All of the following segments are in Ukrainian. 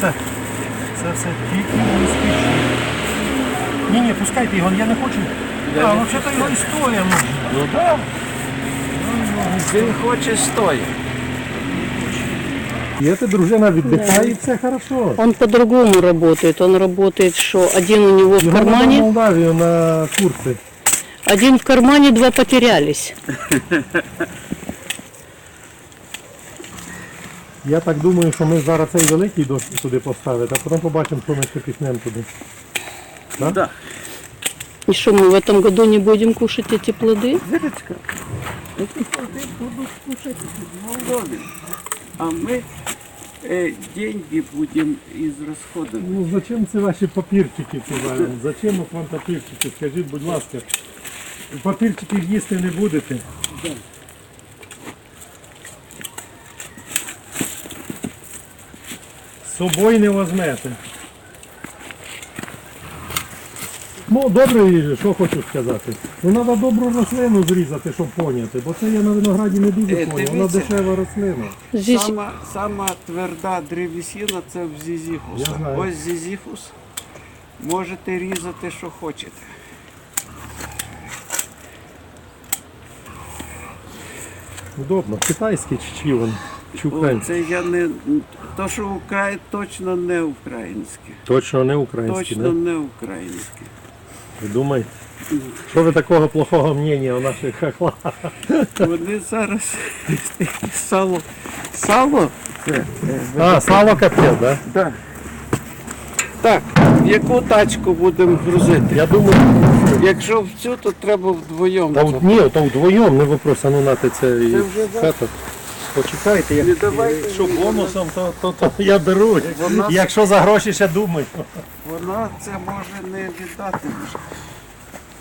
Заход. Пускайте, пускайте все. Це все тільки не спішіть. Ні, ні, пускайте його, я не хочу. Я а, не взагалі його історія можна. Ну так. Він хоче стоїть. І це дружина віддихає, і все хорошо. Он по-другому работает. Он работает, что один у него в Його надо в кармане, Молдавію на курси. один в кармане, два потерялись. Я так думаю, що ми зараз цей великий дощ туди поставити, а потім побачимо, що ми ще піснемо туди. Да? Да. И что, мы в этом году не будем кушать эти плоды? Зірочка. Ці плоди будуть кушати в Молдові. А ми е, деньги будемо ізрасходувати. Ну зачем це ваші папірчики туди? Зачем от вам папірчики? Скажіть, будь ласка. Папірчики їсти не будете. З Собою не возьмете. Ну, добре, що хочу сказати. Ну, треба добру рослину зрізати, щоб поняти, бо це я на винограді не дуже Е, поняв. Вона дивіться. дешева рослина. Сама, сама тверда древесина це в зізіфуса. Знаю. Ось зізіфус. Можете різати, що хочете. Удобно. Китайський чи чи він? Чи це я не. То, що украй... точно не українське. Точно не український, Точно не? не українське. Ви думаєте? Що ви такого плохого мнення о наших хохлах? Вони зараз сало. Сало? Е, А, сало капець, да? Так. Так, в яку тачку будемо грузити? Я думаю, Якщо в цю, то треба вдвоєм. та ні, то вдвоєм не вопрос, а ну нати це і вже хата. Почекайте, як, давайте якщо бонусом, то, то, то я беру. Вона- Якщо за гроші ще думаю. Вона це може не віддати.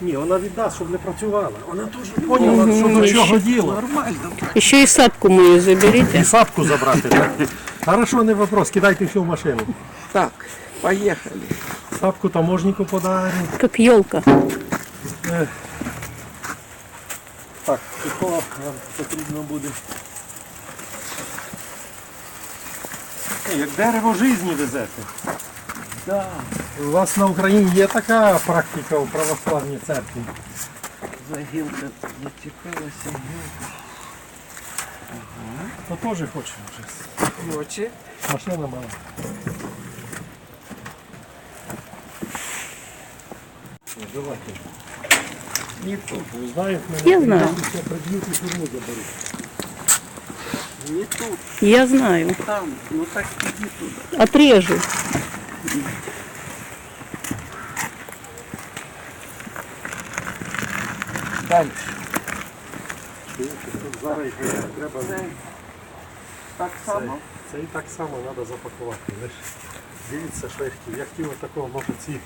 Ні, вона віддасть, щоб не працювала. Вона теж поняла, що до чого діло. Нормально. еще и садку мою заберите. І сапку забрати, так? Хорошо, не вопрос, кидайте все в машину. Так, поїхали. Сапку таможнику подарю. Как елка. Так, такого нам потрібно буде. Е, Як дерево житті везете. Да. У вас на Україні є така практика у православній церкві. За гілка зачепилася гілка. То теж хочемо вже. Хоче. Машина мала. Давайте. Ви знаєте, мене Я знаю. ще приб'ють і тюрму заберуть. Не тут. Я знаю. Там. Ну так іди туди. Отрежу. Далі. Зараз треба. Це так само. Це і так само треба запакувати. Ви ж Дивіться швидкі. Я хотів такого, може ці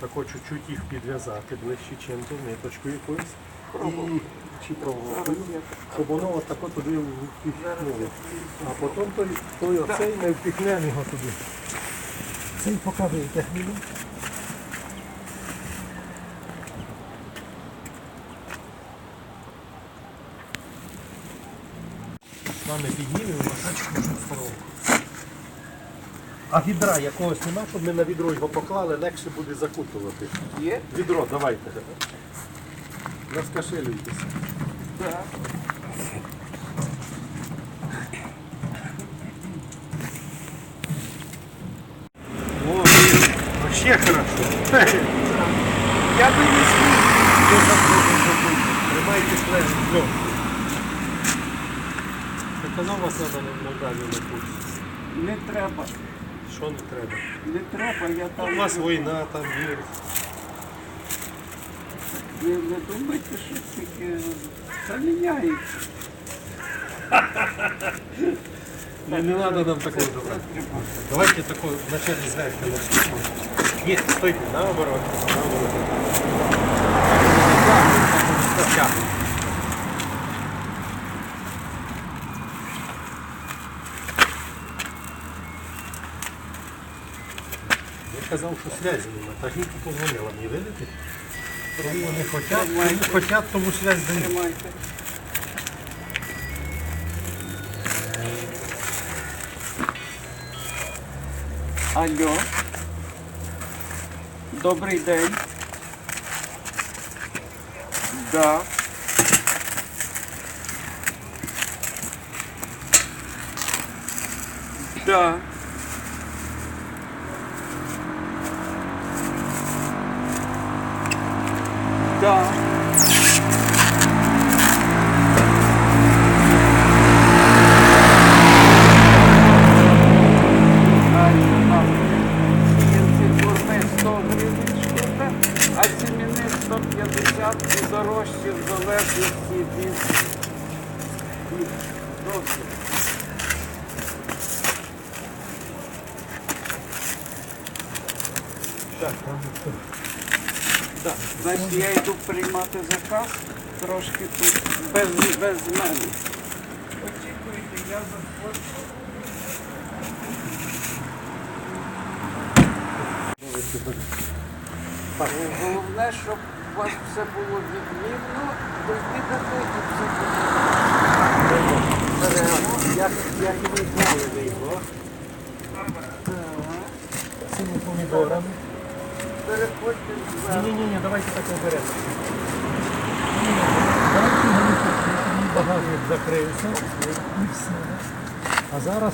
тако чуть-чуть їх підв'язати ближче чим-то, ниточкою якоюсь. І чи щоб воно от тако туди впіхнуло. А потім той, той оцей ми впіхнемо його туди. Цей показуєте хвилю. З вами піднімемо масачку здорову. А відра якогось нема, щоб ми на відро його поклали, легше буде закутувати. Є? Відро, давайте. Розкашелюйтеся. Так. О, вообще хорошо. Я би не смів. Тримайте. Все. Я вас треба на Молдавію на курс. Не треба. Що не треба? Не треба, я там. У вас війна, там вірус. Ви не думайте, що тільки заміняється. Не, не треба нам такого добра. Давайте такой вначале зверху начнем. Нет, стойте, наоборот. наоборот. Так. Я казав, що зв'язі немає. Та жінка позвонила мені, видите? Вони хочуть, тому хочуть, тому дають. Тримайте. Алло. Добрий день. Да. Да. І дорожчі в залежності від від досвіду. Так, значить я йду приймати заказ, трошки тут без, без мене. Очікуйте, я заходжу. Так. Головне, щоб у вас все було відмінно, то й доходить все Беремо. Як, як і ми знали вийшло. Цими помідорами. Ні, давайте так оберемо. Давайте багажник закрився і все. А зараз,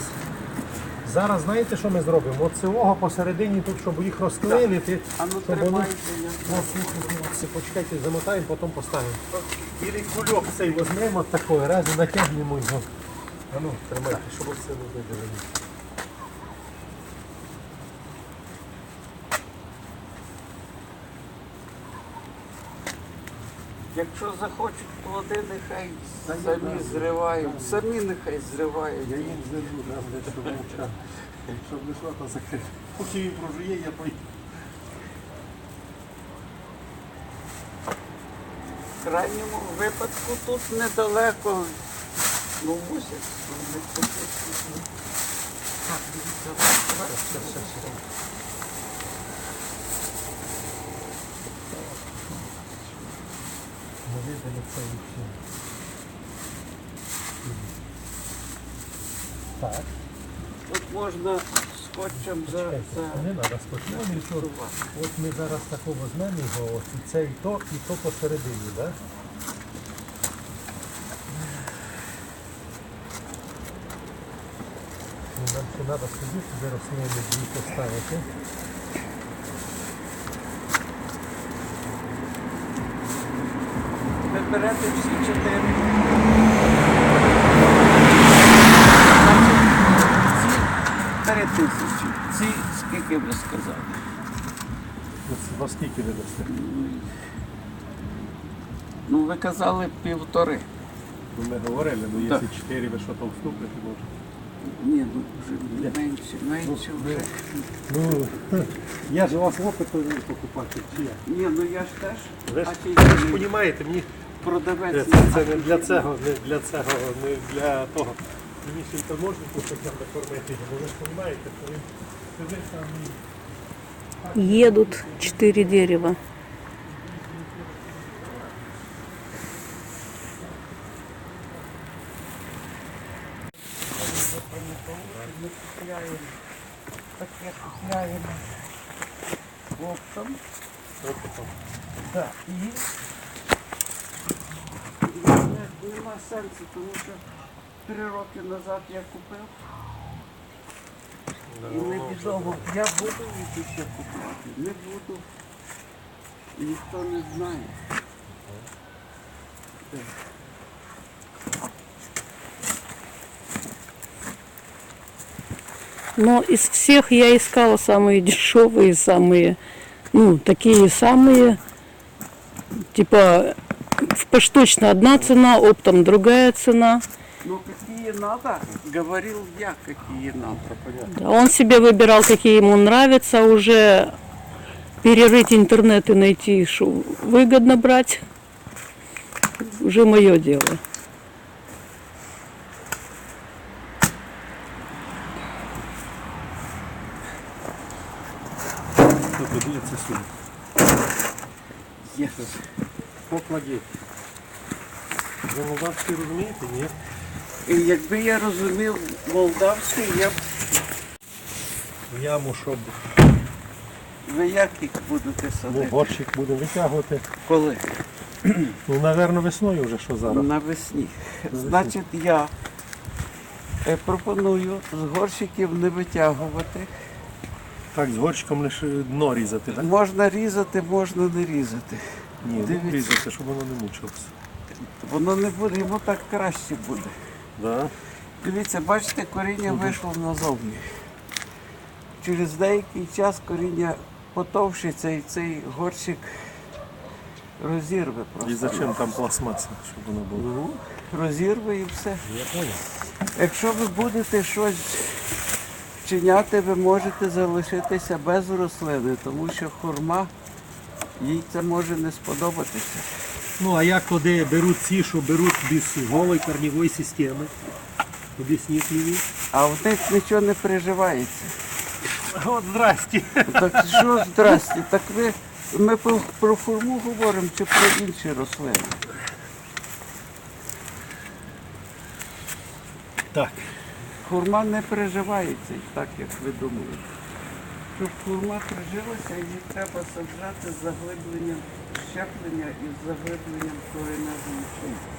зараз знаєте, що ми зробимо? От цього посередині тут, щоб їх розклинити. А ну щоб вони- тримайте. я- все, почекайте, замотаємо, потім поставимо. Ілі кульок цей візьмемо такий, раз і натягнемо його. А ну, тримайте, щоб все не видали. Якщо захочуть плоди, нехай самі зривають. Самі нехай зривають. Я їм нам не щоб не йшла та закрити. Поки він прожує, я поїду. В крайньому випадку тут недалеко. Ну, мусять. вони тут. Так, дивіться, Ми видали це і все. Так, Тут можна скотчем за, за... не треба спочатку. От ми зараз тако візьмемо його, от і це і то, і то посередині, так? Ну, Нам ще треба сюди, сюди рослини дві поставити. Ви берете всі чотири. Ці три тисячі. Ці скільки ви сказали? Во скільки ви дасте? Ну, ви казали півтори. Ну, ми говорили, ну Так. якщо 4 ви що то вступите, може. Ні, ну вже менше, менше вже. Ну, я ж у вас опитовий покупатель, чи я? Ні, ну я ж теж. Ви ж, ви ж розумієте, мені продавець. це, це не для цього, не для цього, не для того. Мені ще й таможнику хоча б кормити, бо ви ж розумієте, що він сидить там і Едут четыре дерева. Таке купляємо оптом. тому що три роки назад я купив. І невідомо, я буду їх ще купувати, не буду. Ніхто не знає. Но из всех я искала самые дешевые, самые, ну, такие самые, типа, в поштучно одна цена, оптом другая цена. Ну какие надо, говорил я, какие надо. Да, Он себе выбирал, какие ему нравятся, уже перерыть интернет и найти, что выгодно брать, уже мое дело. Тут дивіться сюди. Є. Покладіть. Ви молдавський розумієте, ні? І якби я розумів молдавський, я б яму, щоб Ви як їх будете ну, садити? горщик будемо витягувати. Коли? Ну, напевно, весною вже що зараз. Навесні. Значить, я е, пропоную з горщиків не витягувати. Так, з горщиком лише дно різати, так? Можна різати, можна не різати. Ні, ну, Дивіться. різати, щоб воно не мучилося. Воно не буде, йому так краще буде. Да? Дивіться, бачите, коріння вийшло назовні. Через деякий час коріння потовщиться і цей горщик розірве просто. І зачем там пластмаса, щоб воно було? Ну, розірве і все. Я понял. Якщо ви будете щось вчиняти, ви можете залишитися без рослини, тому що хурма, їй це може не сподобатися. Ну, а як коли беруть ці, що беруть без голої корневої системи? Об'ясніть мені. А в них нічого не переживається. От здрасте. Так що здрасте, так ви ми про, про хурму говоримо чи про інші рослини? Так. Хурма не переживається так, як ви думаєте. Щоб хурма прижилася, її треба саджати з заглибленням щеплення і з заглибленням кореневої чинки.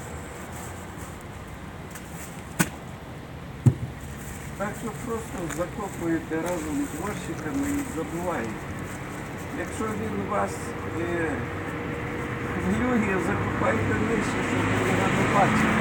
Так що просто закопуєте разом з горщиками і забуваєте. Якщо він вас е, хвилює, закопайте нижче, щоб ви його не бачили.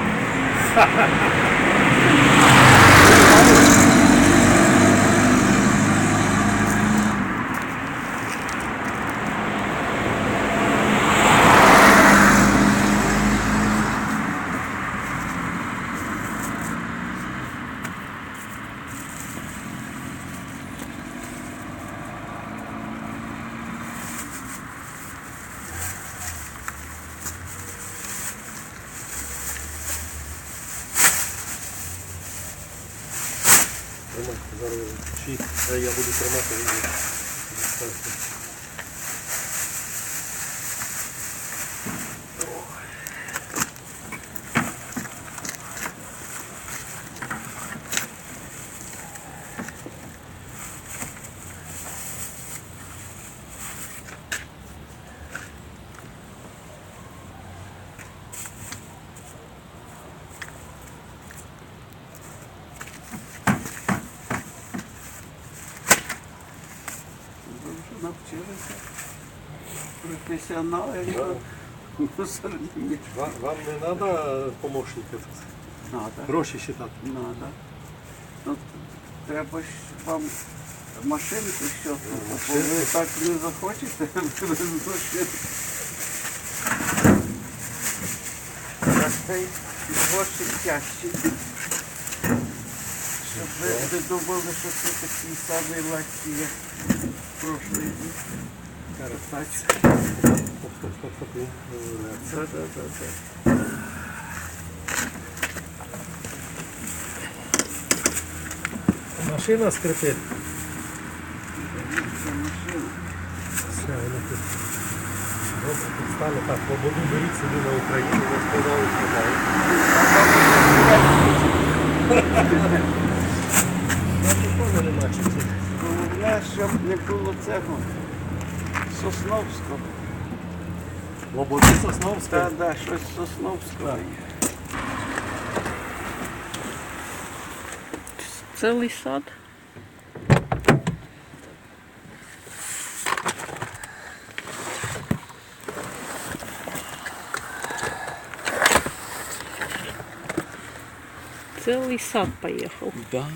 Тримайте, зараз чи е, я буду тримати. ви будете ставити. Ви вже навчилися. Професіонали мусорні. Вам, вам не треба помощника? Надо, Гроші считати. надо. Ну, треба ж вам машинку що ви так не захочете. Так цей горщик тяжчий. Щоб ви не думали, що це такий самий легкий, як прошлий рік. Стоп, стоп, стоп, е, Да, да, да, да. Машина скрипить. Все, воно тут. Добре, тут стане. Так, свободу беріть собі на Україну, вас подали складають. Це. Щоб не було цього Сосновського. Лободи Сосновська. Так, так, щось Сосновського є. Целый сад. Целый сад поехал. Да.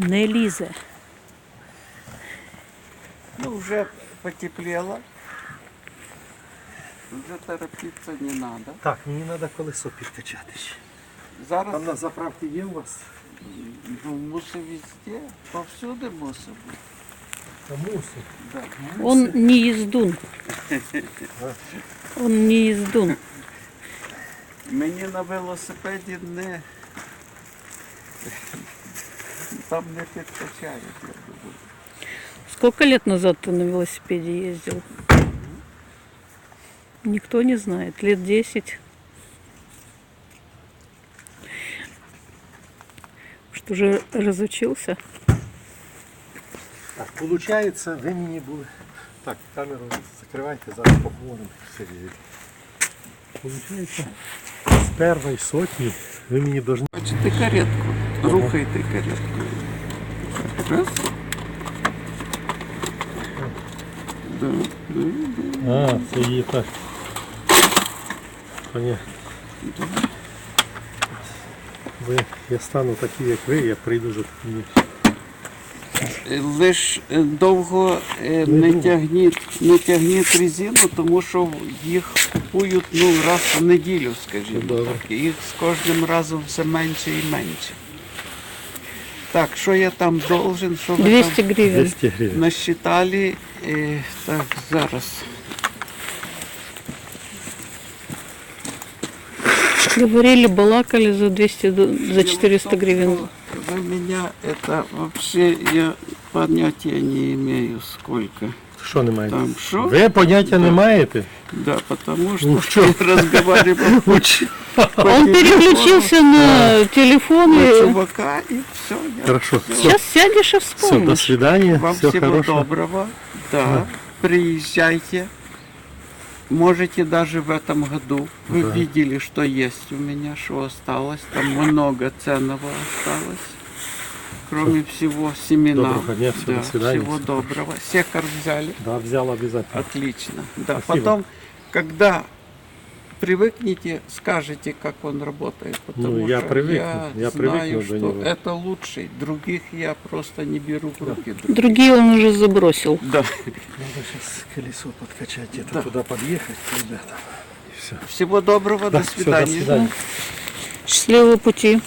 Не лізе. Ну, вже потеплело. Вже торопитися не треба. Так, мені треба колесо підкачати ще. Зараз Там на заправці є у вас? ну, мусить везде, повсюди мусить бути. Та мусить. Да. Он не ездун. Он не ездун. Мені на велосипеді не там не підкачають, я думаю. Сколько лет назад ты на велосипеде ездил? Никто не знает. Лет 10. Что уже разучился? Так, виходить, ви мені були. Так, камеру закривайте, зараз поговоримо Сергій. Получається, з першої сотні ви мені повинні Бачите каретку. Рухайте каретку. Раз. Да, да. А, це її так. Понятно. Ви, я стану такий, як ви, я прийду вже мені. Лиш довго е, не тягніть, не тягніть резину, тому що їх купують ну, раз в неділю, скажімо так. Їх з кожним разом все менше і менше. Так, що я там должен, що ви 200 там гривен. 200 гривень. насчитали? Е, так, зараз. Говорили, балакали за 200, до- за 400 гривен. Вы меня это вообще я понятия не имею сколько. Що не маєте? Там що? Ви поняття не маєте? Да, потому Ну, что что? я разговаривал Он переключился на телефон на и... чувака и все. Хорошо. Все, Сейчас сядешь и все, до вспомнишь. свидания. Вам Все всего доброго. Да, приезжайте. Можете даже в этом году. Вы Да. видели, что есть у меня, что осталось. Там много ценного осталось. Кроме всего семена. Доброго дня, всего да, до свидания. Всего доброго. Секар взяли. Да, взял обязательно. Отлично. Да. Спасибо. Потом, когда привыкнете, скажете, как он работает. Потому Ну, я что привыкну, я, я знаю, что него. это лучший. Других я просто не беру в руки. Другие он уже забросил. Да. Надо сейчас колесо подкачать, где-то Да. туда подъехать, ребята. И все. Всего доброго, Да, до свидания. до свидания. Счастливого пути.